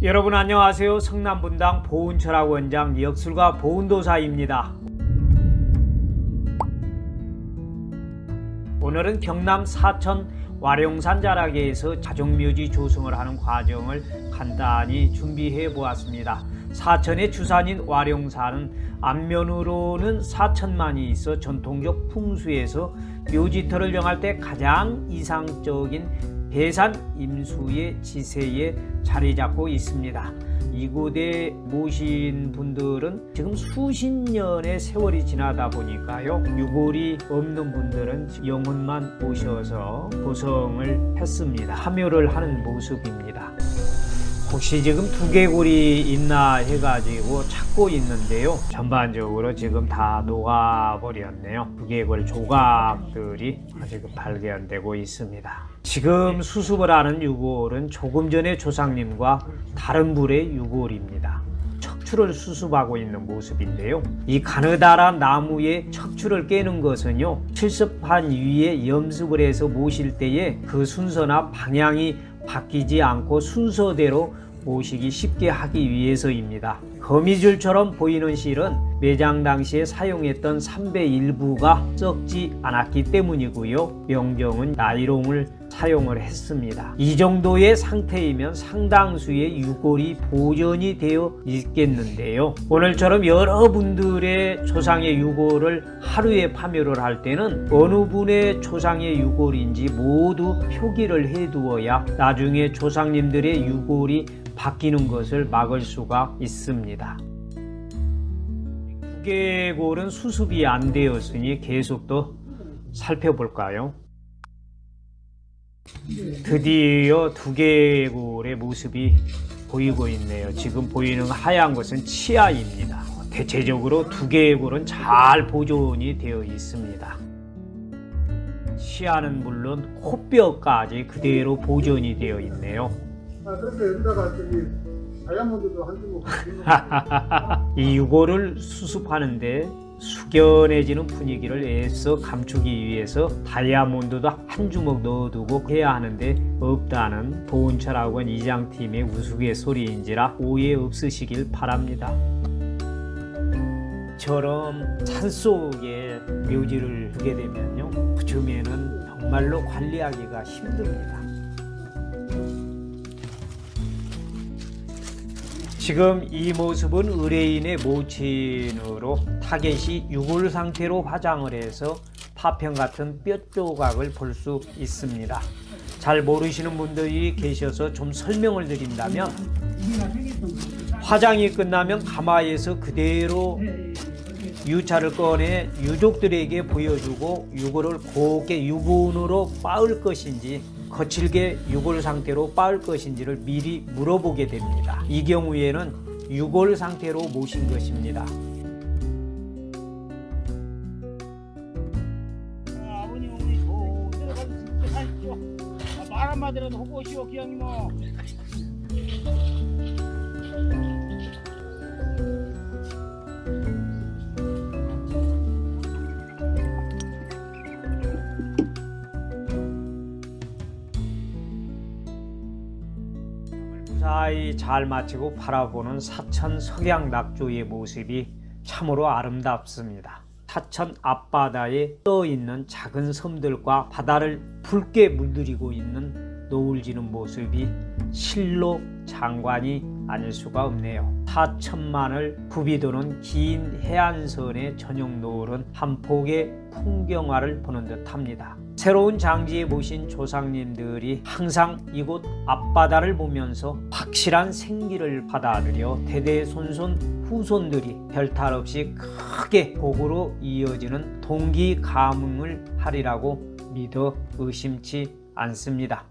여러분 안녕하세요. 성남분당 보훈철학 원장 역술가 보훈도사입니다. 오늘은 경남 사천 와룡산 자락에서 자정묘지 조성을 하는 과정을 간단히 준비해 보았습니다. 사천의 주산인 와룡산은 앞면으로는 사천만이 있어 전통적 풍수에서 묘지터를 정할 때 가장 이상적인 배산 임수의 지세에 자리 잡고 있습니다. 이곳에 모신 분들은 지금 수십 년의 세월이 지나다 보니까요. 유골이 없는 분들은 영혼만 모셔서 고성을 했습니다. 참여를 하는 모습입니다. 혹시 지금 두개골이 있나 해가지고 찾고 있는데요. 전반적으로 지금 다 녹아버렸네요. 두개골 조각들이 지금 발견되고 있습니다. 지금 수습을 하는 유골은 조금 전에 조상님과 다른 불의 유골입니다. 척추를 수습하고 있는 모습인데요. 이 가느다란 나무의 척추를 깨는 것은요, 칠습판 위에 염습을 해서 모실 때에 그 순서나 방향이 바뀌지 않고 순서대로 모시기 쉽게 하기 위해서입니다. 거미줄처럼 보이는 실은 매장 당시에 사용했던 삼배 일부가 썩지 않았기 때문이고요. 명정은 나이롱을 사용을 했습니다. 이 정도의 상태이면 상당수의 유골이 보존이 되어 있겠는데요. 오늘처럼 여러분들의 조상의 유골을 하루에 파묘를 할 때는 어느 분의 조상의 유골인지 모두 표기를 해두어야 나중에 조상님들의 유골이 바뀌는 것을 막을 수가 있습니다. 두개골은 수습이 안 되었으니 계속 더 살펴볼까요? 드디어 두개골의 모습이 보이고 있네요. 지금 보이는 하얀 것은 치아입니다. 대체적으로 두개골은 잘 보존이 되어 있습니다. 치아는 물론 코뼈까지 그대로 보존이 되어 있네요. 아, 그래서 여기다가 저기 다이아몬드도 한 주먹 이 유골을 수습하는데 숙연해지는 분위기를 애써 감추기 위해서 다이아몬드도 한 주먹 넣어두고 해야 하는데 없다는 보훈철학원 이장팀의 우스갯소리인지라 오해 없으시길 바랍니다. 처럼 산 속에 묘지를 두게 되면요 쯤에는 정말로 관리하기가 힘듭니다. 지금 이 모습은 의뢰인의 모친으로 타겟이 유골 상태로 화장을 해서 파편 같은 뼈 조각을 볼 수 있습니다. 잘 모르시는 분들이 계셔서 좀 설명을 드린다면 화장이 끝나면 가마에서 그대로 유차를 꺼내 유족들에게 보여주고 유골을 곱게 유분으로 빻을 것인지 거칠게 유골 상태로 빻을 것인지를 미리 물어보게 됩니다. 이 경우에는 유골 상태로 모신 것입니다. 아, 말 한마디라도 하고 오시오 기왕이 무사히 잘 마치고 바라보는 사천 석양 낙조의 모습이 참으로 아름답습니다. 사천 앞바다에 떠 있는 작은 섬들과 바다를 붉게 물들이고 있는 노을 지는 모습이 실로 장관이 아닐 수가 없네요. 사천만을 굽이도는 긴 해안선의 저녁 노을은 한 폭의 풍경화를 보는 듯합니다. 새로운 장지에 모신 조상님들이 항상 이곳 앞바다를 보면서 확실한 생기를 받아들여 대대손손 후손들이 별탈 없이 크게 복으로 이어지는 동기 가문을 하리라고 믿어 의심치 않습니다.